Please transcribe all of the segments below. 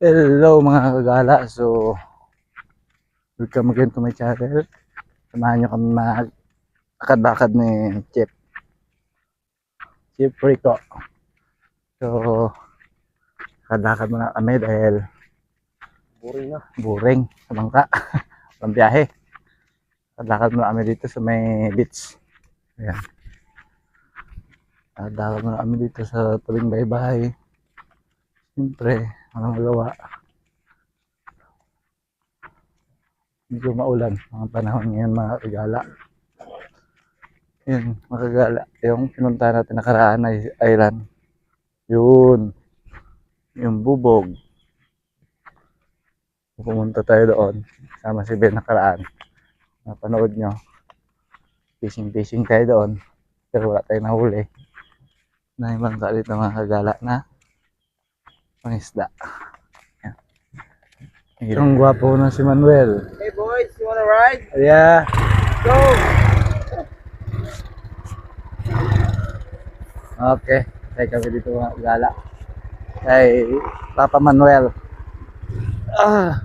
Hello mga kagala. So, welcome again to my channel. Samahan nyo kami mag-akad-akad ni Chip. Chip Rico. So, akad-akad muna kami dahil Boring na. boring sa bangka. Pang biyahe. Akad-akad muna kami dito sa may beach. Ayan. Akad-akad muna kami dito sa tabing bahay-bahay. Siyempre, walang magawa. Medyo maulan mga panahon ngayon mga kagala. Yun, mga. Yung pinunta natin nakaraan ay island. Yun. Yung bubog. Pumunta tayo doon. Sama si Ben nakaraan. Napanood nyo. Fishing-fishing tayo doon. Pero wala tayong nahuli. Na ibang dito mga kagala na pangisda. Ang gwapo na si Manuel. Hey boys, you wanna ride? Yeah. Go! Okay. Tayo kami dito mga gala. Kay Papa Manuel. Ah.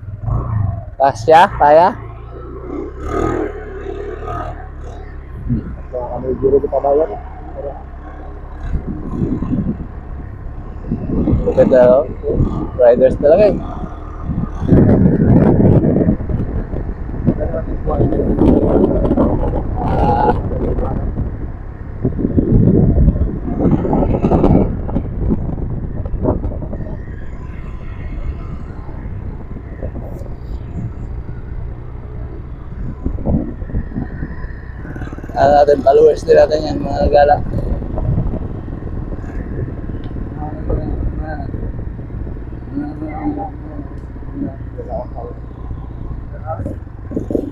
Pasya? Kaya? So, kami giro di Maganda oh. Riders talaga eh. Followers din.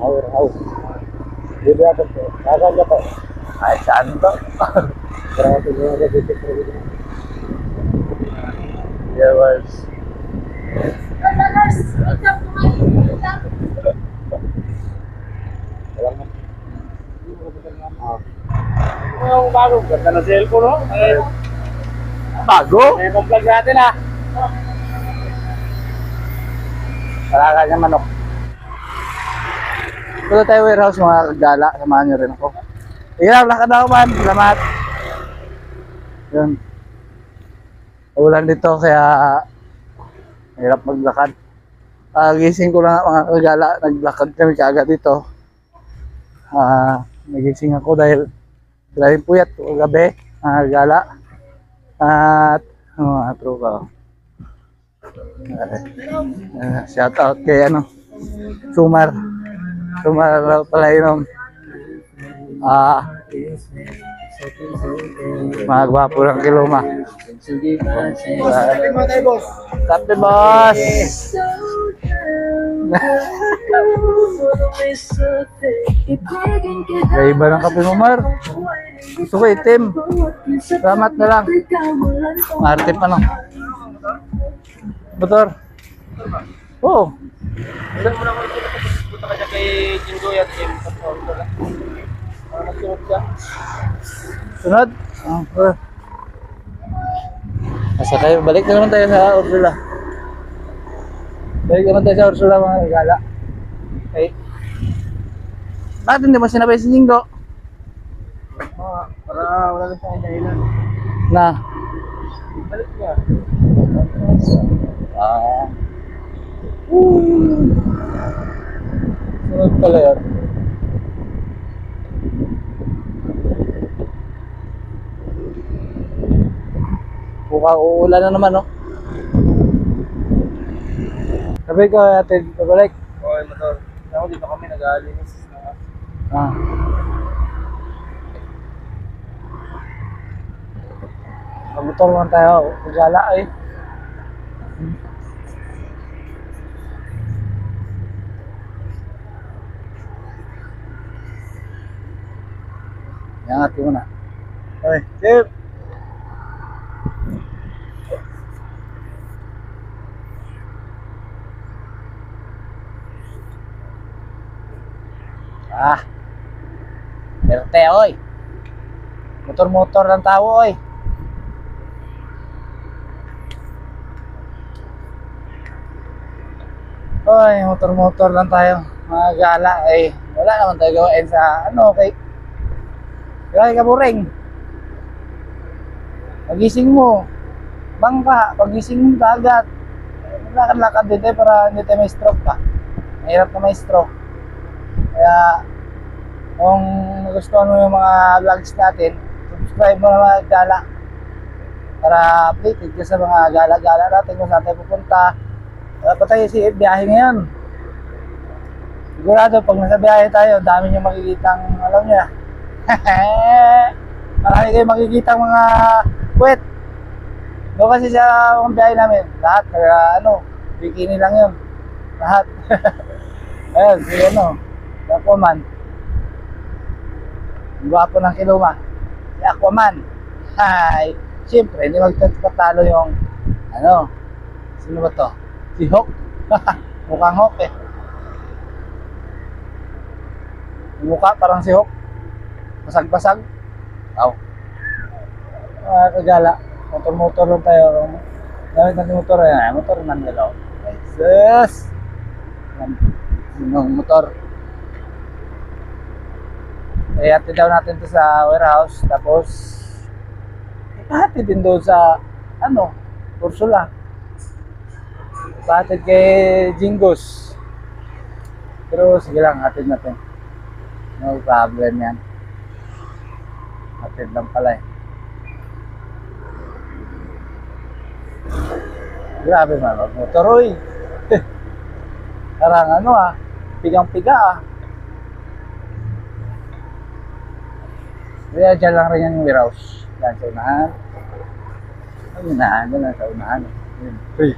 Our house. Di ba ako po? Kagan ka po. Ay, saan to? Grabe mo nga dito dito. There was. Yung bago, ganda na cellphone, no? Bago. may vlog natin, ah. Wala ka niya manok. Punta tayo warehouse mga kagala. Samahan niyo rin ako. Ikaw, lakad ako man. Salamat. Yun. Ulan dito kaya hirap maglakad. Ah, gising ko lang mga kagala. Naglakad kami kaagad dito. Ah, nagising ako dahil dahil puyat gabi. Mga kagala. At mga tropa. Uh, shout out kay ano Sumar. Sumar raw pala yun ah mga gwapo ng kiloma Sige. uh, Sabi mo tayo, boss. Kape boss Gaiba ng kape mo Mar Gusto ko itim. Salamat na lang. Marte pa no Motor Oo Ilan mo na ako punta ka dyan kay Jingoy at Jim. Para nagsunod ka. Sunod? Ah, uh, Nasa kayo, balik na naman tayo sa Ursula. Balik naman tayo sa Ursula mga gala. Okay. Bakit hindi mo sinabay si Jingo? Mga, para wala na tayong dahilan. Na. Balik ka. Ah. Woo. Sunod pala yan. Mukhang uulan na naman, no? Sabi ko, ate, pabalik. Okay, motor. Ako dito kami nag-aalinis. Ah. Magmotor lang tayo. Magala eh. Yangat ko muna. Okay, Chip. Ah. Perte, oy. Motor-motor ng tao, oy. Oy, motor-motor lang tayo. Mga gala, eh, wala naman tayo gawain sa, ano, okay. Kaya ka buring. Pagising mo, bangka, pagising mo dagat. Lakad-lakad din tayo para hindi tayo may stroke pa. Mahirap na may stroke. Kaya, kung nagustuhan mo yung mga vlogs natin, subscribe mo na mga gala para updated ka sa mga gala-gala natin kung saan tayo pupunta. Wala pa tayo si biyahe ngayon. Sigurado pag nasa biyahe tayo, dami nyo makikitang, alam niya. Marami kayo makikitang mga puwet. Doon kasi sa mga biyahe namin, lahat, kaya ano, bikini lang yun. Lahat. Ayun, si ano, si Aquaman. Ang gwapo ng kiluma. Si Aquaman. Hi! Siyempre, hindi magtatalo yung, ano, sino ba to? Si Hawk. Mukhang Hawk eh. Mukha parang si Hawk. Basag-basag. Aw. Ah, kagala. Motor-motor lang tayo. Gamit natin motor yan. Motor man galaw. Jesus! Yung motor. Eh, hatid daw natin to sa warehouse. Tapos, hatid din doon sa, ano, Ursula. Hatid kay Jingos. Pero sige lang, hatid natin. No problem yan. Hatid lang pala eh. Grabe man, motor oy. Parang ano ah, pigang-piga ah. Kaya dyan lang rin yan yung warehouse. Yan sa unahan. Ang unahan, dyan lang sa unahan. Yun. Uy,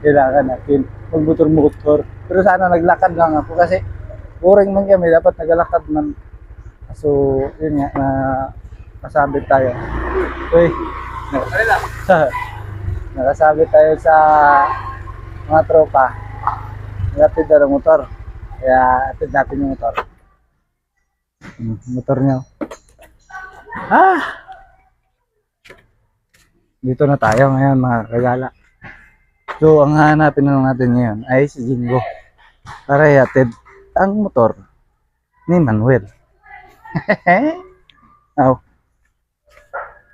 kailangan natin magmotor-motor. Pero sana naglakad lang ako kasi boring man kami, dapat nagalakad man. So, yun nga, na nasabit tayo. Uy, na- nakasabit tayo sa mga tropa. Nagatid ng motor. Kaya atid natin yung motor. Hmm, motor niya. Ah! Dito na tayo ngayon mga kagala. So, ang hanapin na natin ngayon ay si Jingo. Para ihatid ang motor ni Manuel. Aw.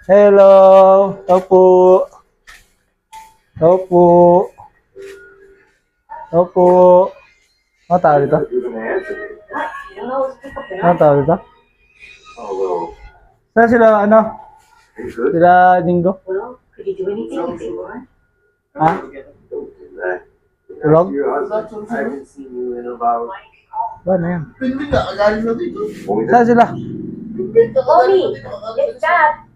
Hello! Tao po! Tao po! Tao po! Ano tao dito? Ano tao dito? Saan sila, ano? Sila weren't? Ha? Tulog? Ba, ano yan? Saan sila? Mommy, it's Dad.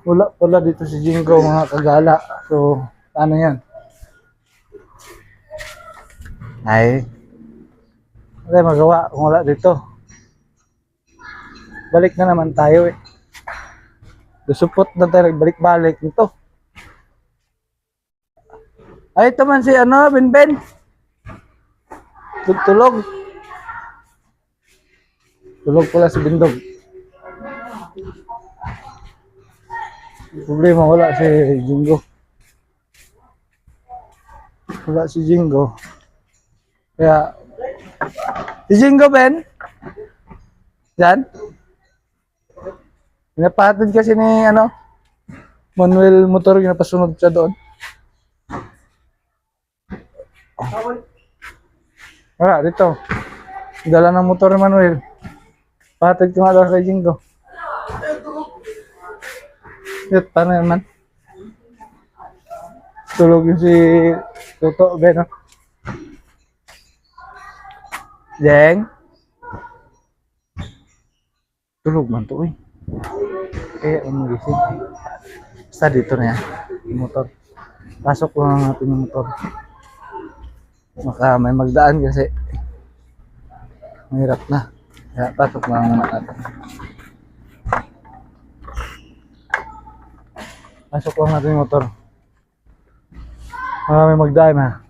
Wala, wala dito si Jingo mga kagala. So, ano yan? Ay, wala magawa kung wala dito. Balik na naman tayo eh. Dusupot na tayo nagbalik-balik nito. Ay, ito man si ano, Benben. Tulog. Tulog pala si Bindog. Problema, wala si Jingo. Wala si Jingo. Kaya, si Jingo, Ben? Yan? Pinapahatid kasi ni, ano, Manuel Motor, napasunod siya doon. Wala, dito. Dala ng motor ni Manuel. Pahatid ko nga kay Jingo. Yun, paano yan man? Tulog yung si Toto, Ben, no? Jeng? Tulog man to, eh. Kaya umagising. Basta dito na yan, yung motor. Pasok lang natin yung motor. Baka may magdaan kasi mahirap na. Kaya pasok lang muna natin. Pasok lang natin yung motor. May magdaan na.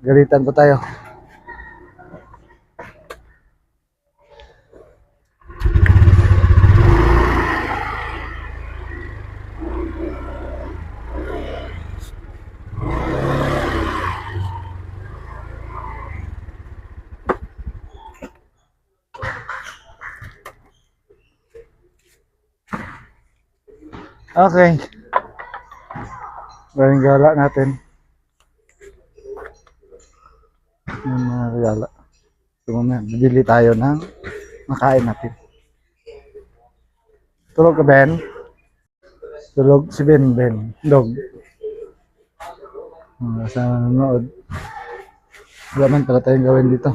Galitan pa tayo. Okay. Maraming gala natin. Yung mga gala. Bibili tayo ng makain natin. Tulog ka, Ben? Tulog si Ben, Ben. Dog. Uh, sa nanonood. Wala man pala tayong gawin dito.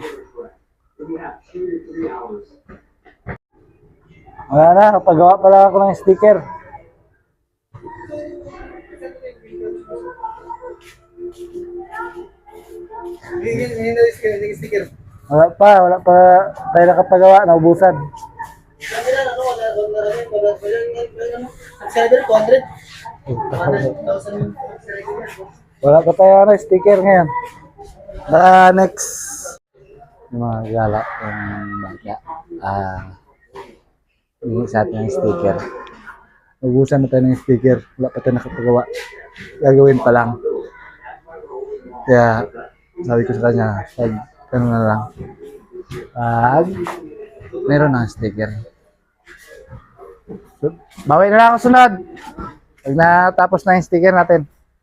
Wala na, kapagawa pala ako ng sticker. Wala pa, wala pa tayo nakapagawa, naubusan. Wala pa tayo ano, sticker ngayon. Na next. Yung mga gala, yung bata. Ah, hindi sa atin ng sticker. Naubusan na tayo ng sticker. Wala pa tayo nakapagawa. Gagawin pa lang. Kaya, sabi ko sa kanya, pag ano na lang. Pag meron ng sticker. So, Bawi na lang ako sunod. Pag natapos na yung sticker natin.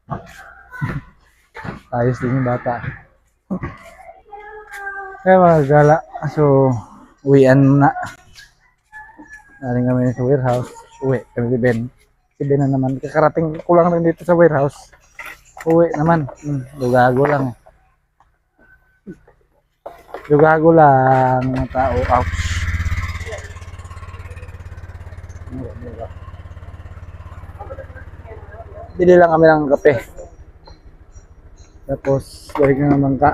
Ayos din yung bata. Kaya mga gala. So, uwian na. Naling kami sa warehouse. Uwi kami si Ben. Si Ben na naman. Kakarating ko lang rin dito sa warehouse. Uwi naman. Hmm, lugago lang. eh. Lugago lang mga tao. Ouch. Bili lang kami ng kape. Tapos, balik na naman ka.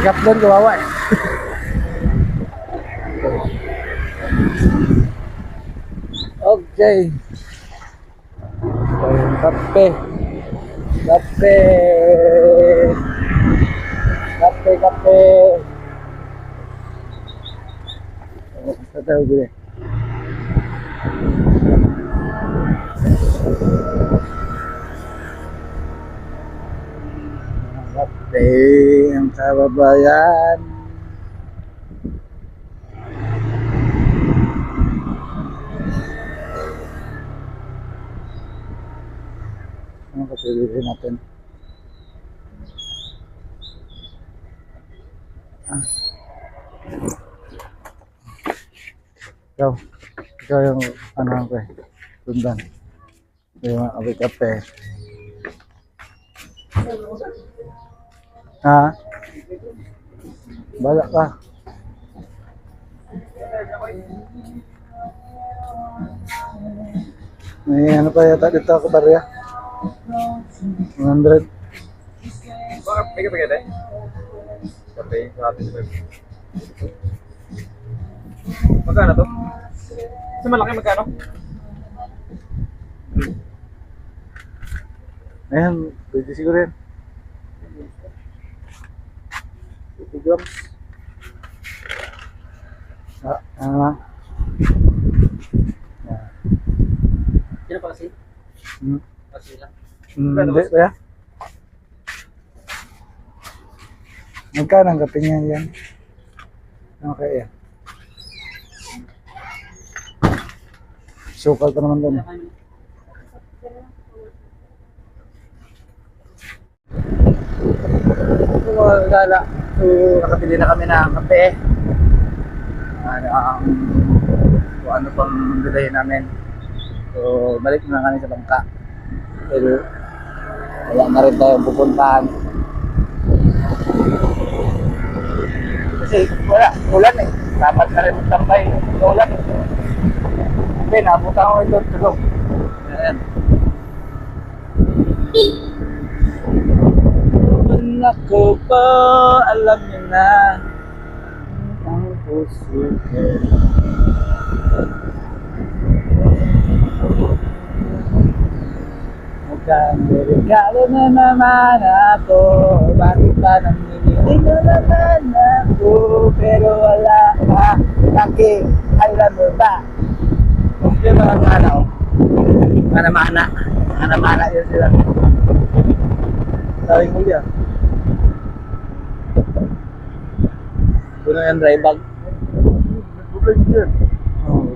Ikap doon, kawawa eh. Okay. Kape. Kape. Kape, kape. Sa tayo bili. Kape ang kababayan. Ano ka pilihin natin? Ikaw, ikaw yung ano ko eh, sundan. Yung mga kape kape. Ha? Bala ka. May ano pa yata dito ako barya? 100. Baka may kape kita eh. Kape, bebe. Magkano to? Sa malaki magkano? Ayan, pwede siguro yan. 50 grams. Ah, lang. Sino pa kasi? Hmm. Kasi lang. Hmm, kaya? Magkano ang kape niya yan? Okay, yan. Sukal pa naman doon. So, mga gala. So, nakabili na kami ng kape. Ano ang kung ano pang bilhin namin. So, balik na kami sa bangka. Pero, wala na rin tayong pupuntahan. Kasi wala, ulan eh. Dapat na rin magtambay ulan. Hindi, nabuta ko ito tulog. Ayan. Nako po, alam niyo na ang puso ko. Mukhang regalo na naman ako Bakit ba nanginginig na naman ako Pero wala ka Laki, alam mo ba Yung mga mana oh Mana-mana Mana-mana yun sila Tawing muli ah Puno yung dry bag Oh,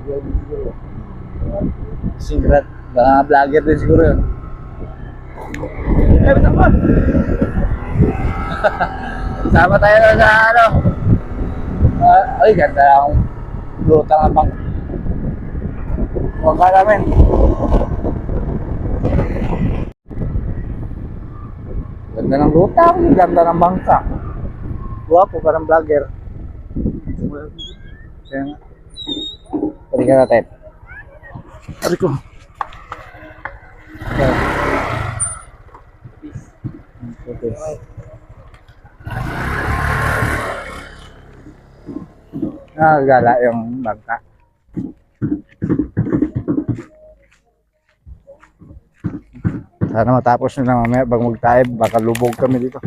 Singrat Mga vlogger din siguro yun. Eh, ba't ako? Sama tayo sa ano. Ah, ay, ganda lang. Lutang ang bang. Huwag ka namin. Ganda ng lutang, ganda ng bangka. Guwapo, parang vlogger. Kaya nga. Natin. Sabi ko. Okay. Okay. Nakagala yung bangka. Sana matapos na mamaya bag magtaib, baka lubog kami dito.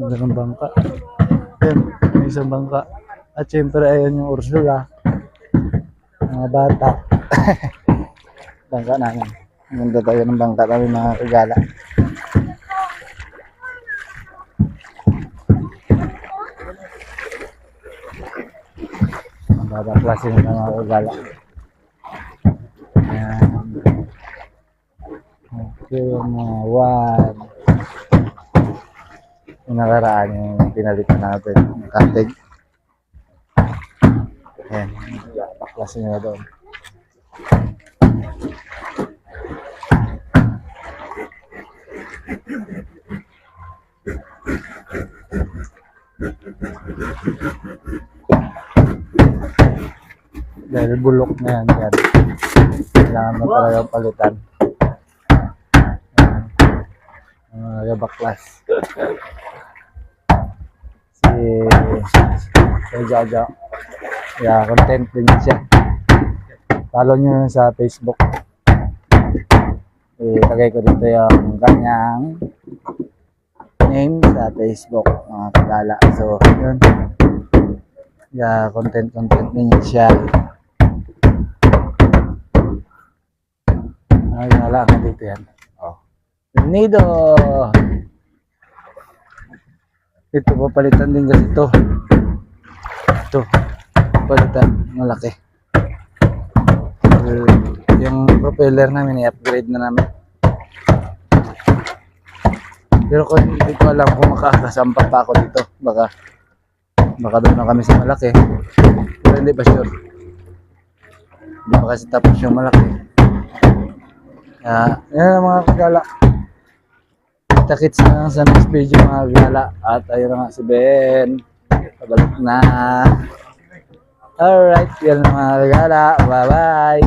Ganda ng bangka. Ayan, may isang bangka. At syempre, ayan yung Ursula. Mga bata. bangka namin. Ganda tayo ng bangka namin mga kagala. Baba klase ng mga kagala. Ayan. Okay, mga one. Yung nakaraan yung pinalitan natin. Katig. Ayan. Paklase nila doon. Dahil bulok na yan. yan. Kailangan mo talaga palitan. Mga baklas. Si si Jaja. Yeah, content din siya. Follow nyo sa Facebook. Itagay ko dito yung kanyang name sa Facebook, mga kagala. So, yun. Yeah, content content din siya. Ay, wala ka dito yan. Oh. Nido! Ito, papalitan din kasi ito. Ito, palitan, malaki. Uh, yung propeller namin, i-upgrade na namin. Pero kung hindi ko alam kung makakasampa pa ako dito, baka baka doon na kami sa malaki. Pero hindi pa sure. Hindi pa kasi tapos yung malaki. Kaya, yan ang mga kagala. Kita-kits na lang sa next video mga kagala. At ayun na nga si Ben. Pabalik na. Alright, yan ang mga kagala. Bye-bye.